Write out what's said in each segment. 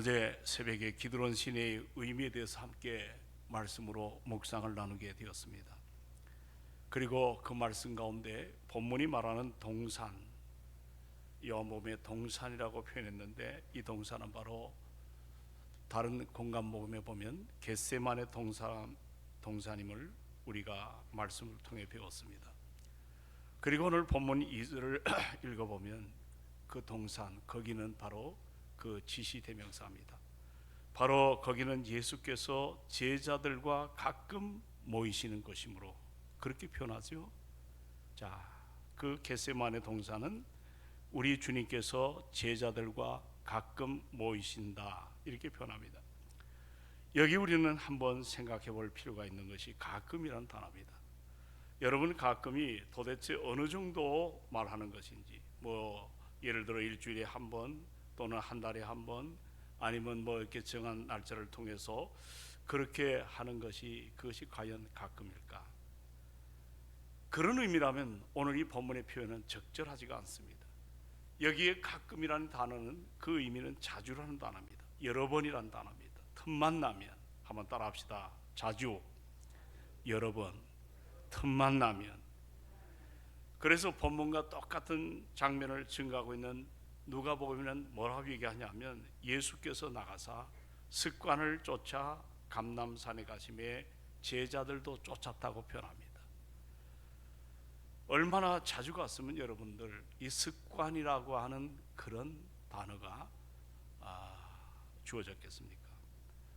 어제 새벽에 기드론 신의 의미에 대해서 함께 말씀으로 묵상을 나누게 되었습니다. 그리고 그 말씀 가운데 본문이 말하는 동산 여몸의 동산이라고 표현했는데 이 동산은 바로 다른 공간 모음에 보면 겟세만의 동산 동산임을 우리가 말씀을 통해 배웠습니다. 그리고 오늘 본문 2절을 읽어보면 그 동산 거기는 바로 그 지시 대명사입니다. 바로 거기는 예수께서 제자들과 가끔 모이시는 것이므로 그렇게 표현하죠. 자, 그 겟세만의 동산은 우리 주님께서 제자들과 가끔 모이신다 이렇게 표현합니다. 여기 우리는 한번 생각해 볼 필요가 있는 것이 가끔이라는 단어입니다. 여러분 가끔이 도대체 어느 정도 말하는 것인지 뭐 예를 들어 일주일에 한번 또는 한 달에 한 번 아니면 뭐 이렇게 정한 날짜를 통해서 그렇게 하는 것이 그것이 과연 가끔일까? 그런 의미라면 오늘 이 본문의 표현은 적절하지가 않습니다. 여기에 가끔이라는 단어는 그 의미는 자주라는 단어입니다. 여러 번이라는 단어입니다. 틈만 나면 한번 따라합시다. 자주, 여러 번, 틈만 나면. 그래서 본문과 똑같은 장면을 증가하고 있는 누가 보면 뭐라고 얘기하냐면 예수께서 나가사 습관을 쫓아 감남산에 가심에 제자들도 쫓았다고 표현합니다. 얼마나 자주 갔으면 여러분들 이 습관이라고 하는 그런 단어가 아, 주어졌겠습니까?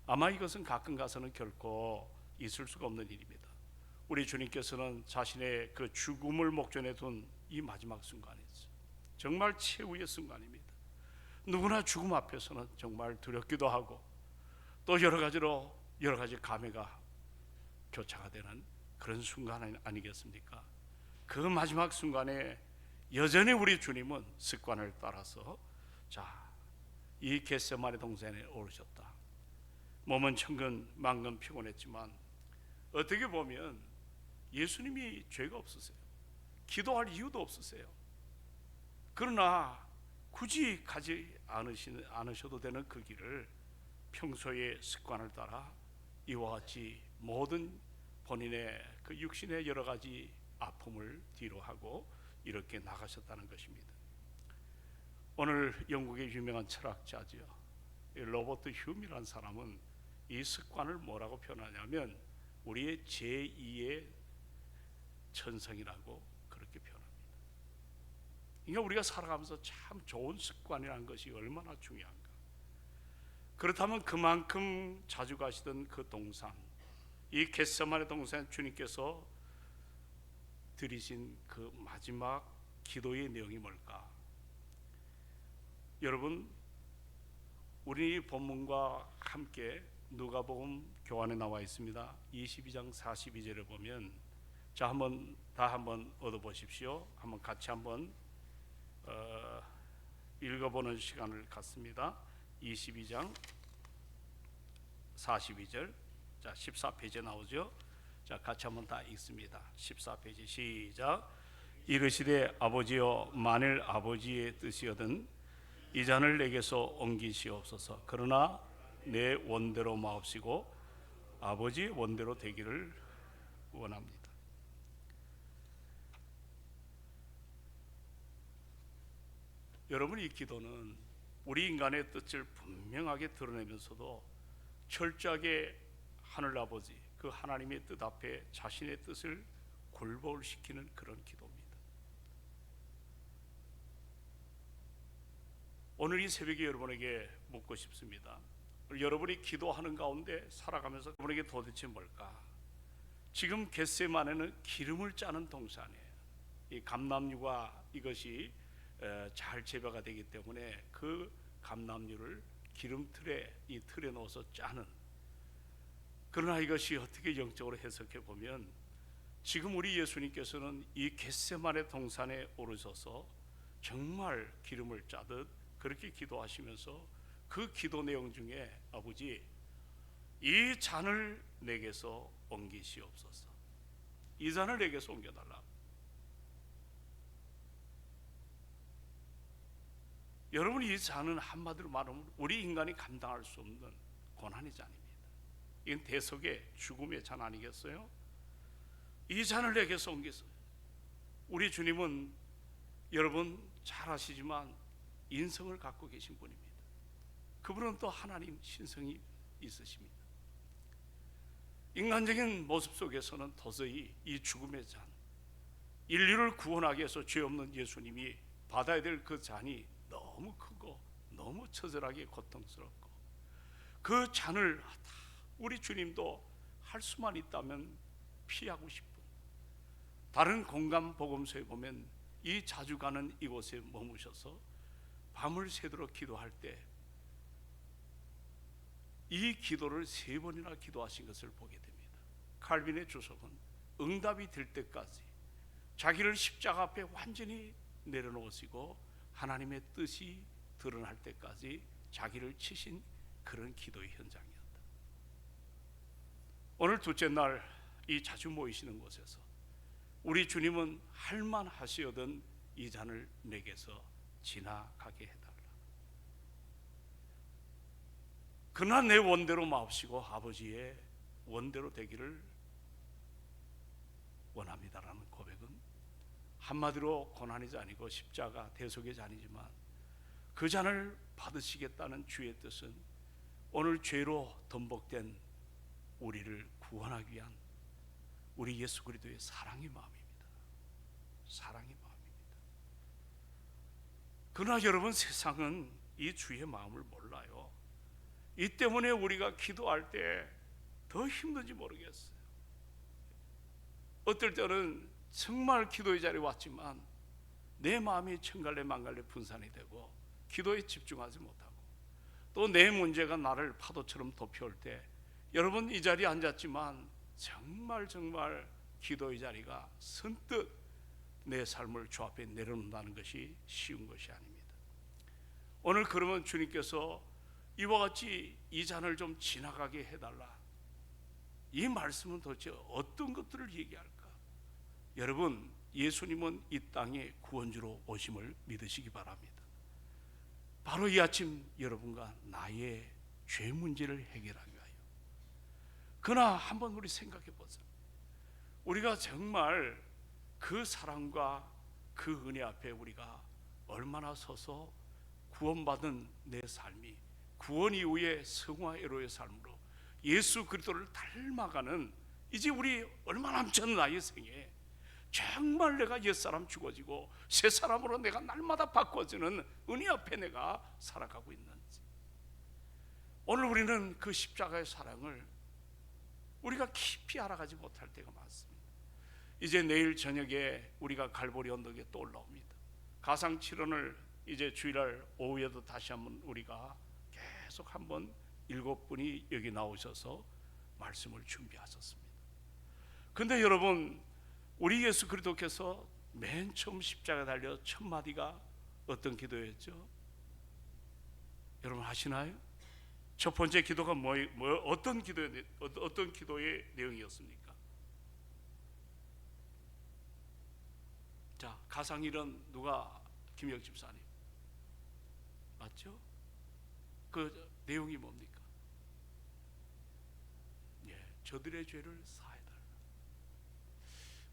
아마 이것은 가끔 가서는 결코 있을 수가 없는 일입니다. 우리 주님께서는 자신의 그 죽음을 목전에 둔 이 마지막 순간이죠. 정말 최후의 순간입니다. 누구나 죽음 앞에서는 정말 두렵기도 하고 또 여러 가지로 여러 가지 감회가 교차가 되는 그런 순간 아니겠습니까? 그 마지막 순간에 여전히 우리 주님은 습관을 따라서 자, 이 겟세마네 동산에 오르셨다. 몸은 천근 만근 피곤했지만 어떻게 보면 예수님이 죄가 없으세요. 기도할 이유도 없으세요. 그러나 굳이 가지 않으시는, 않으셔도 되는 그 길을 평소의 습관을 따라 이와 같이 모든 본인의 그 육신의 여러 가지 아픔을 뒤로 하고 이렇게 나가셨다는 것입니다. 오늘 영국의 유명한 철학자죠. 로버트 휴미라는 사람은 이 습관을 뭐라고 표현하냐면 우리의 제2의 천성이라고 그렇게 표현 그러니까 우리가 살아가면서 참 좋은 습관이라는 것이 얼마나 중요한가. 그렇다면 그만큼 자주 가시던 그 동산, 이 겟세마네 동산 주님께서 드리신 그 마지막 기도의 내용이 뭘까? 여러분, 우리 본문과 함께 누가복음 교환에 나와 있습니다. 22장 42절을 보면 자 한번 다 한번 얻어 보십시오. 한번 같이 한번 어, 읽어보는 시간을 갖습니다. 22장 42절 자 14페이지에 나오죠. 자 같이 한번 다 읽습니다. 14페이지 시작. 이르시되 아버지여 만일 아버지의 뜻이거든 이 잔을 내게서 옮기시옵소서. 그러나 내 원대로 마옵시고 아버지 원대로 되기를 원합니다. 여러분 이 기도는 우리 인간의 뜻을 분명하게 드러내면서도 철저하게 하늘 아버지 그 하나님의 뜻 앞에 자신의 뜻을 골몰시키는 그런 기도입니다. 오늘 이 새벽에 여러분에게 묻고 싶습니다. 여러분이 기도하는 가운데 살아가면서 여러분에게 도대체 뭘까? 지금 겟세만에는 기름을 짜는 동산이에요. 이 감남유가 이것이 에, 잘 재배가 되기 때문에 그 감남유를 기름 틀에 이 틀에 넣어서 짜는. 그러나 이것이 어떻게 영적으로 해석해 보면 지금 우리 예수님께서는 이 겟세만의 동산에 오르셔서 정말 기름을 짜듯 그렇게 기도하시면서 그 기도 내용 중에 아버지 이 잔을 내게서 옮기시옵소서. 이 잔을 내게서 옮겨달라. 여러분 이 잔은 한마디로 말하면 우리 인간이 감당할 수 없는 고난의 잔입니다. 이건 대속의 죽음의 잔 아니겠어요? 이 잔을 내게서 옮기세요. 우리 주님은 여러분 잘 아시지만 인성을 갖고 계신 분입니다. 그분은 또 하나님 신성이 있으십니다. 인간적인 모습 속에서는 도저히 이 죽음의 잔, 인류를 구원하기 위해서 죄 없는 예수님이 받아야 될 그 잔이 너무 크고 너무 처절하게 고통스럽고 그 잔을 다 우리 주님도 할 수만 있다면 피하고 싶은 다른 공감 복음서에 보면 이 자주 가는 이곳에 머무셔서 밤을 새도록 기도할 때 이 기도를 세 번이나 기도하신 것을 보게 됩니다. 칼빈의 주석은 응답이 될 때까지 자기를 십자가 앞에 완전히 내려놓으시고 하나님의 뜻이 드러날 때까지 자기를 치신 그런 기도의 현장이었다. 오늘 둘째 날 이 자주 모이시는 곳에서 우리 주님은 할만 하시거든 이 잔을 내게서 지나가게 해달라. 그러나 내 원대로 마옵시고 아버지의 원대로 되기를 원합니다라는 고백은 한마디로 고난의 잔이고 십자가 대속의 잔이지만 그 잔을 받으시겠다는 주의 뜻은 오늘 죄로 덤복된 우리를 구원하기 위한 우리 예수 그리스도의 사랑의 마음입니다. 사랑의 마음입니다. 그러나 여러분 세상은 이 주의 마음을 몰라요. 이 때문에 우리가 기도할 때 더 힘든지 모르겠어요. 어떨 때는 정말 기도의 자리에 왔지만 내 마음이 천갈래 만갈래 분산이 되고 기도에 집중하지 못하고 또 내 문제가 나를 파도처럼 덮여올 때 여러분 이 자리에 앉았지만 정말 정말 기도의 자리가 선뜻 내 삶을 주 앞에 내려놓는다는 것이 쉬운 것이 아닙니다. 오늘 그러면 주님께서 이와 같이 이 잔을 좀 지나가게 해달라. 이 말씀은 도대체 어떤 것들을 얘기할까? 여러분, 예수님은 이 땅에 구원주로 오심을 믿으시기 바랍니다. 바로 이 아침 여러분과 나의 죄 문제를 해결하기 위하여. 그러나 한번 우리 생각해 보자. 우리가 정말 그 사랑과 그 은혜 앞에 우리가 얼마나 서서 구원받은 내 삶이 구원 이후의 성화 애로의 삶으로 예수 그리스도를 닮아가는 이제 우리 얼마 남지 않은 나의 생에 정말 내가 옛사람 죽어지고 새 사람으로 내가 날마다 바꿔지는 은혜 앞에 내가 살아가고 있는지 오늘 우리는 그 십자가의 사랑을 우리가 깊이 알아가지 못할 때가 많습니다. 이제 내일 저녁에 우리가 갈보리 언덕에 또 올라옵니다. 가상 7원을 이제 주일날 오후에도 다시 한번 우리가 계속 한번 일곱 분이 여기 나오셔서 말씀을 준비하셨습니다. 근데 여러분 우리 예수 그리스도께서 맨 처음 십자가 달려 첫 마디가 어떤 기도였죠? 여러분 아시나요? 첫 번째 기도가 뭐, 뭐 어떤 기도의 어떤 기도의 내용이었습니까? 자 가상일은 누가 김영 집사님 맞죠? 그 내용이 뭡니까? 예, 저들의 죄를 사해달라.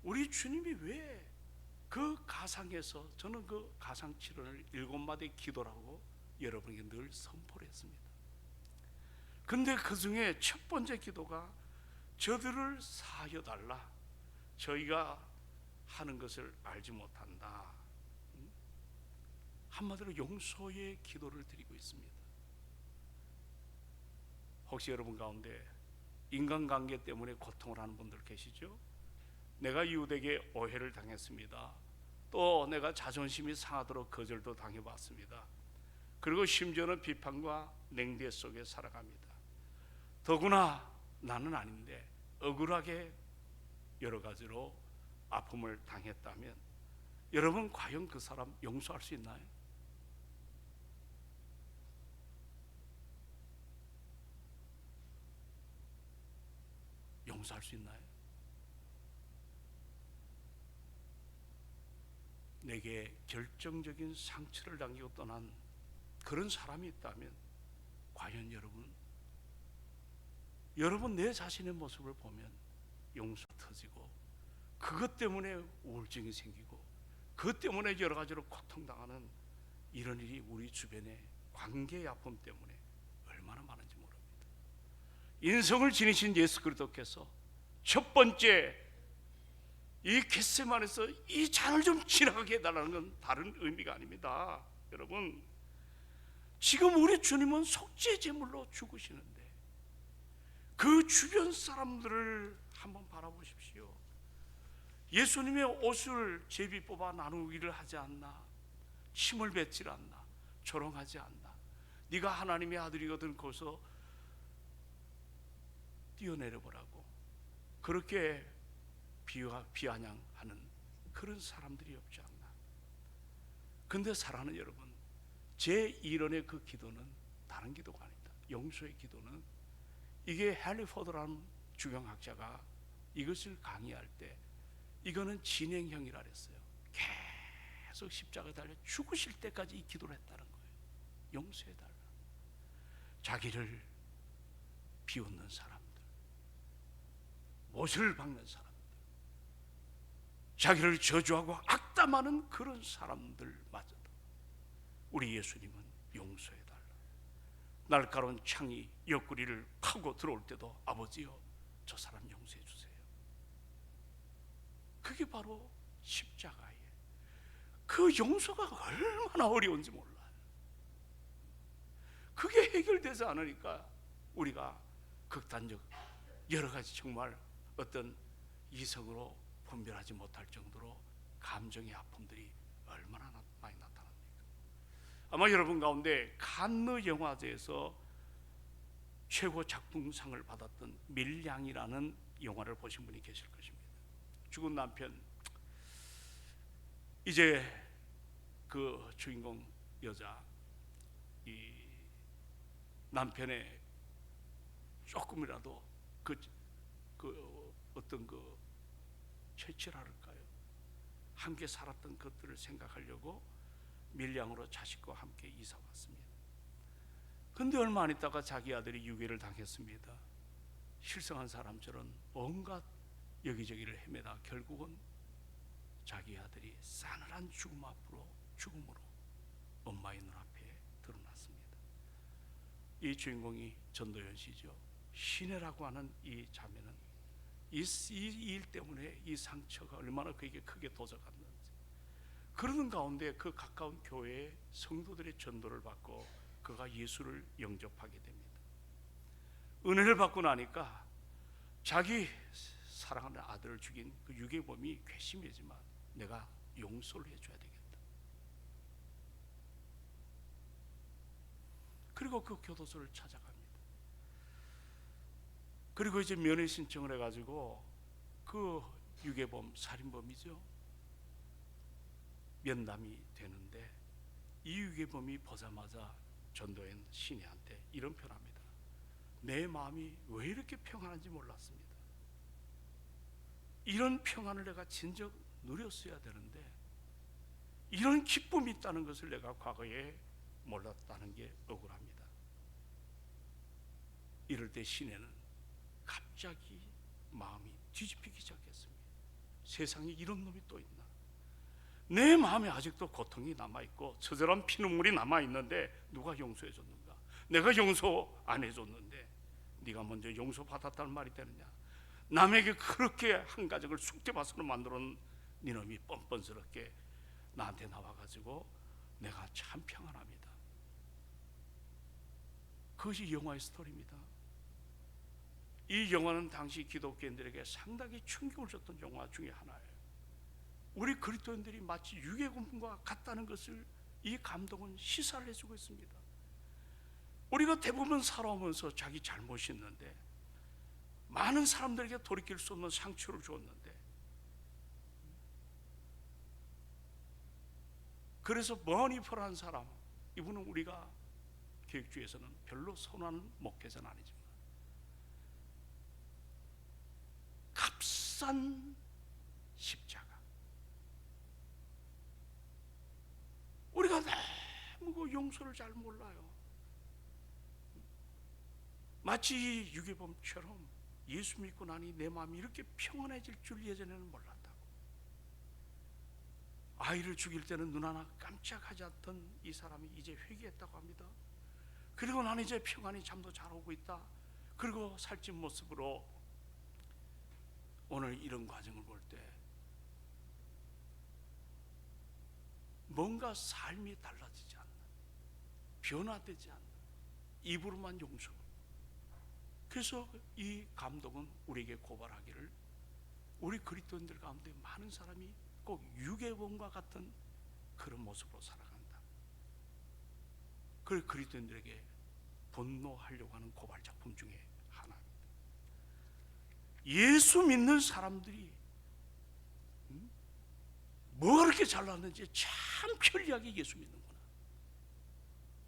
우리 주님이 왜 그 가상에서 저는 그 가상 칠원을 일곱 마디 기도라고 여러분에게 늘 선포를 했습니다. 근데 그 중에 첫 번째 기도가 저들을 사하여 달라. 저희가 하는 것을 알지 못한다. 한마디로 용서의 기도를 드리고 있습니다. 혹시 여러분 가운데 인간관계 때문에 고통을 하는 분들 계시죠? 내가 이웃에게 오해를 당했습니다. 또 내가 자존심이 상하도록 거절도 당해봤습니다. 그리고 심지어는 비판과 냉대 속에 살아갑니다. 더구나 나는 아닌데 억울하게 여러 가지로 아픔을 당했다면 여러분 과연 그 사람 용서할 수 있나요? 용서할 수 있나요? 내게 결정적인 상처를 남기고 떠난 그런 사람이 있다면 과연 여러분 여러분 내 자신의 모습을 보면 용서 터지고 그것 때문에 우울증이 생기고 그것 때문에 여러 가지로 고통당하는 이런 일이 우리 주변에 관계의 아픔 때문에 얼마나 많은지 모릅니다. 인성을 지니신 예수 그리스도께서 첫 번째 이 겟세만에서 이 잔을 좀 지나가게 해달라는 건 다른 의미가 아닙니다. 여러분 지금 우리 주님은 속죄 제물로 죽으시는데 그 주변 사람들을 한번 바라보십시오. 예수님의 옷을 제비 뽑아 나누기를 하지 않나? 침을 뱉질 않나? 조롱하지 않나? 네가 하나님의 아들이거든 거기서 뛰어내려 보라고 그렇게 비아냥하는 그런 사람들이 없지 않나? 근데 사랑하는 여러분, 제 일원의 그 기도는 다른 기도가 아니다. 용서의 기도는 이게 헨리포드라는 주경학자가 이것을 강의할 때 이거는 진행형이라 그랬어요. 계속 십자가 달려 죽으실 때까지 이 기도를 했다는 거예요. 용서해 달라. 자기를 비웃는 사람들, 못을 박는 사람들, 자기를 저주하고 악담하는 그런 사람들마저도 우리 예수님은 용서해 달라. 날카로운 창이 옆구리를 파고 들어올 때도 아버지여 저 사람 용서해 주세요. 그게 바로 십자가예요. 그 용서가 얼마나 어려운지 몰라요. 그게 해결되지 않으니까 우리가 극단적 여러 가지 정말 어떤 이성으로 분별하지 못할 정도로 감정의 아픔들이 얼마나 나- 많이 나타납니까? 아마 여러분 가운데 칸느 영화제에서 최고 작품상을 받았던 밀양이라는 영화를 보신 분이 계실 것입니다. 죽은 남편 이제 그 주인공 여자 이 남편의 조금이라도 그, 그 어떤 그 최치랄까요? 함께 살았던 것들을 생각하려고 밀양으로 자식과 함께 이사 왔습니다. 근데 얼마 안 있다가 자기 아들이 유괴를 당했습니다. 실성한 사람처럼 온갖 여기저기를 헤매다 결국은 자기 아들이 싸늘한 죽음 앞으로 죽음으로 엄마의 눈앞에 드러났습니다. 이 주인공이 전도연 씨죠. 신혜라고 하는 이 자매는 이 일 때문에 이 상처가 얼마나 그에게 크게 도져갔는지 그러는 가운데 그 가까운 교회의 성도들의 전도를 받고 그가 예수를 영접하게 됩니다. 은혜를 받고 나니까 자기 사랑하는 아들을 죽인 그 유괴범이 괘씸하지만 내가 용서를 해줘야 되겠다. 그리고 그 교도소를 찾아갑니다. 그리고 이제 면회 신청을 해가지고 그 유괴범 살인범이죠. 면담이 되는데 이 유괴범이 보자마자 전도연 신이한테 이런 표현합니다. 내 마음이 왜 이렇게 평안한지 몰랐습니다. 이런 평안을 내가 진정 누렸어야 되는데 이런 기쁨이 있다는 것을 내가 과거에 몰랐다는 게 억울합니다. 이럴 때 시내는 갑자기 마음이 뒤집히기 시작했습니다. 세상에 이런 놈이 또 있나? 내 마음에 아직도 고통이 남아 있고 처절한 피눈물이 남아 있는데 누가 용서해 줬는가? 내가 용서 안 해줬는데 네가 먼저 용서 받았다는 말이 되느냐? 남에게 그렇게 한 가족을 숙제밭으로 만들어 놓은 니놈이 뻔뻔스럽게 나한테 나와가지고 내가 참 평안합니다. 그것이 영화의 스토리입니다. 이 영화는 당시 기독교인들에게 상당히 충격을 줬던 영화 중에 하나예요. 우리 그리스도인들이 마치 유괴 군과 같다는 것을 이 감독은 시사를 해주고 있습니다. 우리가 대부분 살아오면서 자기 잘못이 있는데 많은 사람들에게 돌이킬 수 없는 상처를 주었는데 그래서 머니퍼란 사람 이분은 우리가 교육주에서는 별로 선호하는 목회자는 아니지만 값싼 십자가. 우리가 너무 그 용서를 잘 몰라요. 마치 유괴범처럼 예수 믿고 나니 내 마음이 이렇게 평안해질 줄 예전에는 몰랐다고. 아이를 죽일 때는 눈 하나 깜짝하지 않던 이 사람이 이제 회개했다고 합니다. 그리고 나는 이제 평안히 잠도 잘 오고 있다. 그리고 살찐 모습으로 오늘 이런 과정을 볼 때 뭔가 삶이 달라지지 않는 변화되지 않는 입으로만 용서 그래서 이 감독은 우리에게 고발하기를 우리 그리스도인들 가운데 많은 사람이 꼭 유괴범과 같은 그런 모습으로 살아간다. 그 그리스도인들에게 분노하려고 하는 고발 작품 중에. 예수 믿는 사람들이 음? 뭐가 그렇게 잘났는지 참 편리하게 예수 믿는구나.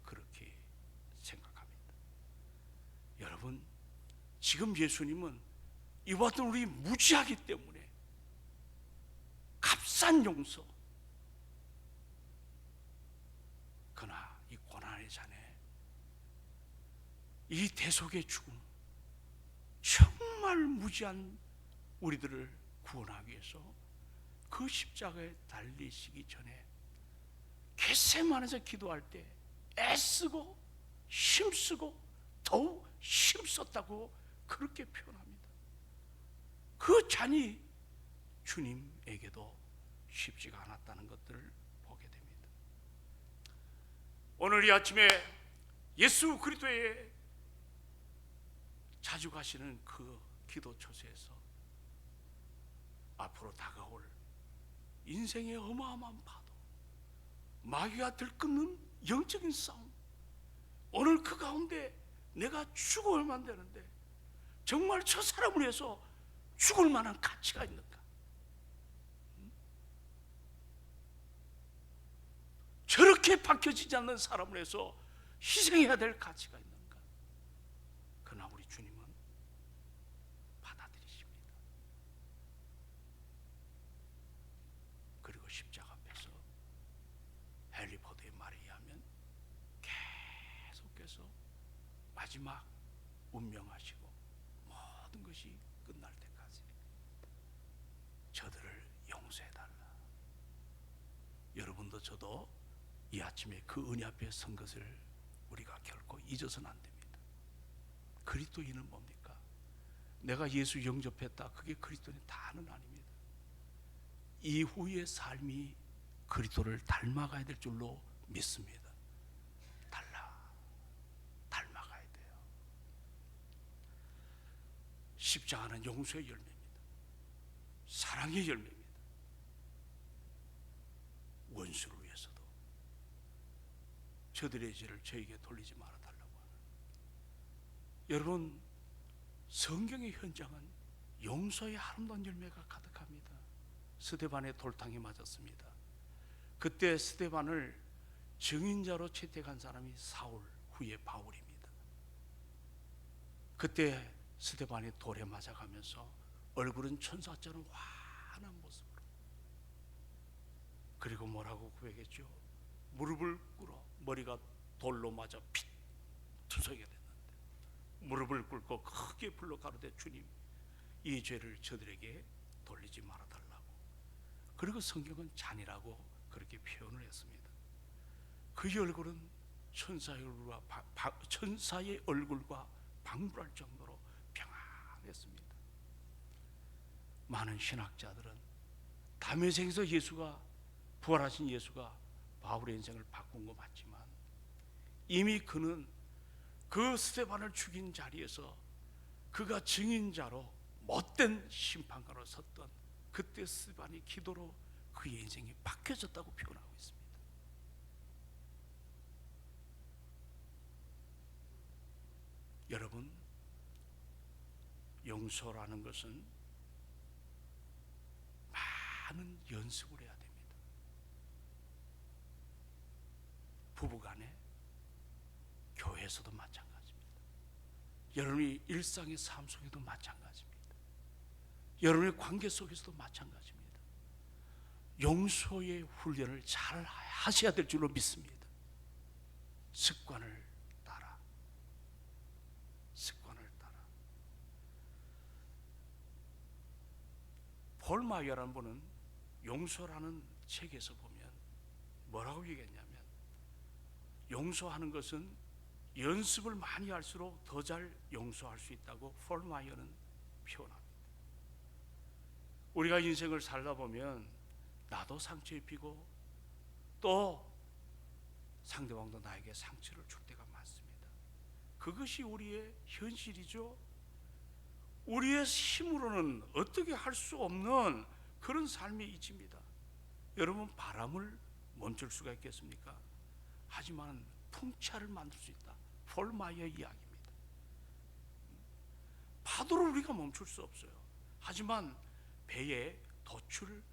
그렇게 생각합니다. 여러분 지금 예수님은 이와 같은 우리 무지하기 때문에 값싼 용서 그러나 이 고난의 잔에 이 대속의 죽음 정 말 무지한 우리들을 구원하기 위해서 그 십자가에 달리시기 전에 겟세만에서 기도할 때 애쓰고 힘쓰고 더욱 힘썼다고 그렇게 표현합니다. 그 잔이 주님에게도 쉽지가 않았다는 것들을 보게 됩니다. 오늘 이 아침에 예수 그리스도의 자주 가시는 그 기도 처소에서 앞으로 다가올 인생의 어마어마한 파도, 마귀가 들끓는 영적인 싸움, 오늘 그 가운데 내가 죽어야 만 되는데 정말 저 사람을 위해서 죽을 만한 가치가 있는가? 저렇게 박혀지지 않는 사람을 위해서 희생해야 될 가치가 있는가? 그러나 우리 주님은 받아들이십니다. 그리고 십자가 앞에서 헨리포드의 말에 의하면 계속해서 마지막 운명하시고 모든 것이 끝날 때까지 저들을 용서해 달라. 여러분도 저도 이 아침에 그 은혜 앞에 선 것을 우리가 결코 잊어서는 안 됩니다. 그리스도인은 뭡니까? 내가 예수 영접했다. 그게 그리스도인 다는 아닙니다. 이후의 삶이 그리스도를 닮아가야 될 줄로 믿습니다. 달라. 닮아가야 돼요. 십자가는 용서의 열매입니다. 사랑의 열매입니다. 원수를 위해서도 저들의 죄를 저에게 돌리지 말아 달라고 하는. 여러분 성경의 현장은 용서의 아름다운 열매가 가득합니다. 스데반의 돌탕에 맞았습니다. 그때 스데반을 증인자로 채택한 사람이 사울 후에 바울입니다. 그때 스데반이 돌에 맞아가면서 얼굴은 천사처럼 환한 모습으로 그리고 뭐라고 고백했죠? 무릎을 꿇어 머리가 돌로 맞아 피투성이가 됐는데 무릎을 꿇고 크게 불러 가로되 주님 이 죄를 저들에게 돌리지 말아 달라고 그리고 성경은 잔이라고 그렇게 표현을 했습니다. 그의 얼굴은 천사의 얼굴과 바- 바- 천사의 얼굴과 방불할 정도로 했습니다. 많은 신학자들은 담에생에서 예수가 부활하신 예수가 바울의 인생을 바꾼 거 맞지만 이미 그는 그 스테반을 죽인 자리에서 그가 증인자로 못된 심판가로 섰던 그때 스반이 기도로 그의 인생이 바뀌어졌다고 표현하고 있습니다. 여러분 용서라는 것은 많은 연습을 해야 됩니다. 부부간에 교회에서도 마찬가지입니다. 여러분이 일상의 삶 속에도 마찬가지입니다. 여러분의 관계 속에서도 마찬가지입니다. 용서의 훈련을 잘 하셔야 될 줄로 믿습니다. 습관을 따라 습관을 따라 폴 마이어라는 분은 용서라는 책에서 보면 뭐라고 얘기했냐면 용서하는 것은 연습을 많이 할수록 더 잘 용서할 수 있다고 폴 마이어는 표현합니다. 우리가 인생을 살다 보면 나도 상처 입히고 또 상대방도 나에게 상처를 줄 때가 많습니다. 그것이 우리의 현실이죠. 우리의 힘으로는 어떻게 할 수 없는 그런 삶이 있습니다. 여러분 바람을 멈출 수가 있겠습니까? 하지만 풍차를 만들 수 있다. 폴마이어 이야기입니다. 파도를 우리가 멈출 수 없어요. 하지만 배의 도출을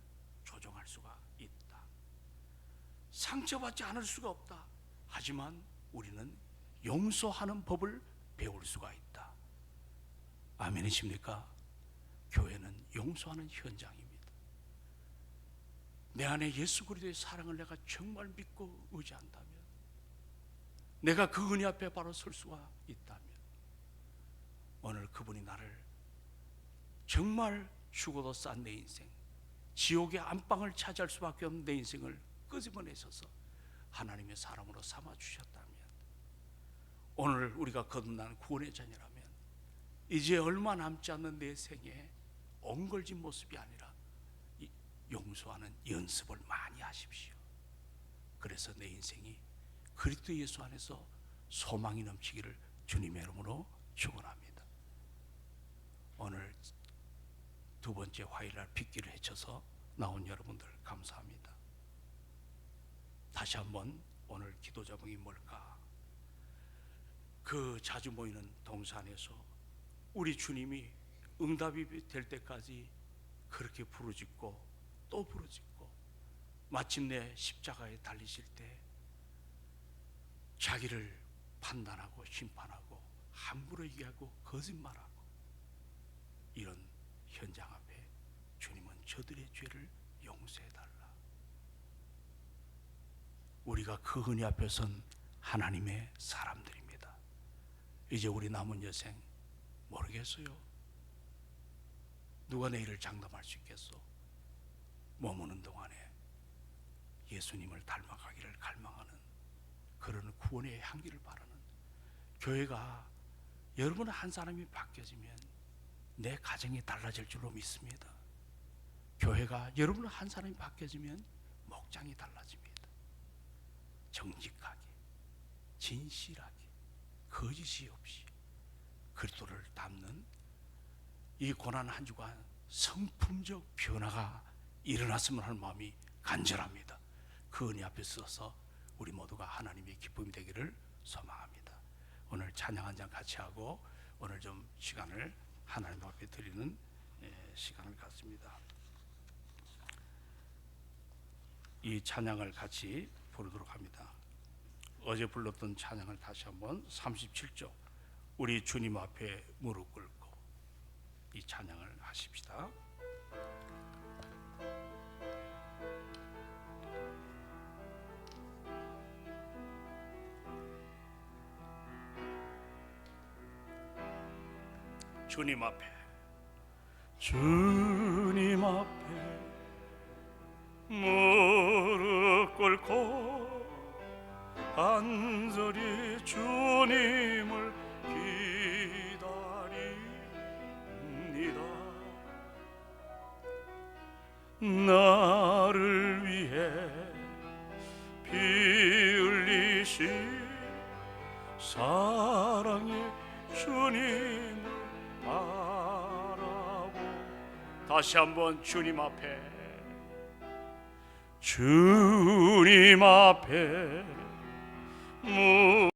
조정할 수가 있다. 상처받지 않을 수가 없다. 하지만 우리는 용서하는 법을 배울 수가 있다. 아멘이십니까? 교회는 용서하는 현장입니다. 내 안에 예수 그리스도의 사랑을 내가 정말 믿고 의지한다면 내가 그 은혜 앞에 바로 설 수가 있다면 오늘 그분이 나를 정말 죽어도 싼 내 인생 지옥의 안방을 차지할 수밖에 없는 내 인생을 끄집어내셔서 하나님의 사람으로 삼아 주셨다면 오늘 우리가 거듭난 구원의 자녀라면 이제 얼마 남지 않는 내 생에 엉걸진 모습이 아니라 이 용서하는 연습을 많이 하십시오. 그래서 내 인생이 그리스도 예수 안에서 소망이 넘치기를 주님의 이름으로 축원합니다. 오늘 두 번째 화요일날 빗길을 헤쳐서 나온 여러분들 감사합니다. 다시 한번 오늘 기도 제목이 뭘까? 그 자주 모이는 동산에서 우리 주님이 응답이 될 때까지 그렇게 부르짖고 또 부르짖고 마침내 십자가에 달리실 때 자기를 판단하고 심판하고 함부로 얘기하고 거짓말하고 이런 현장 앞에 주님은 저들의 죄를 용서해 달라. 우리가 그 은혜 앞에 선 하나님의 사람들입니다. 이제 우리 남은 여생 모르겠어요. 누가 내일을 장담할 수 있겠어? 머무는 동안에 예수님을 닮아가기를 갈망하는 그런 구원의 향기를 바라는 교회가 여러분 한 사람이 바뀌어지면 내 가정이 달라질 줄로 믿습니다. 교회가 여러분 한 사람이 바뀌어지면 목장이 달라집니다. 정직하게, 진실하게, 거짓이 없이 그리스도를 담는 이 고난 한 주간 성품적 변화가 일어났으면 하는 마음이 간절합니다. 그 은혜 앞에 서서 우리 모두가 하나님의 기쁨이 되기를 소망합니다. 오늘 찬양 한 장 같이 하고 오늘 좀 시간을 하나님 앞에 드리는 예, 시간을 갖습니다. 이 찬양을 같이 부르도록 합니다. 어제 불렀던 찬양을 다시 한번 37조 우리 주님 앞에 무릎 꿇고 이 찬양을 하십시다. 주님 앞에 주님 앞에 무릎 꿇고 간절히 주님을 나를 위해 피 흘리신 사랑의 주님을 바라고 다시 한번 주님 앞에 주님 앞에 무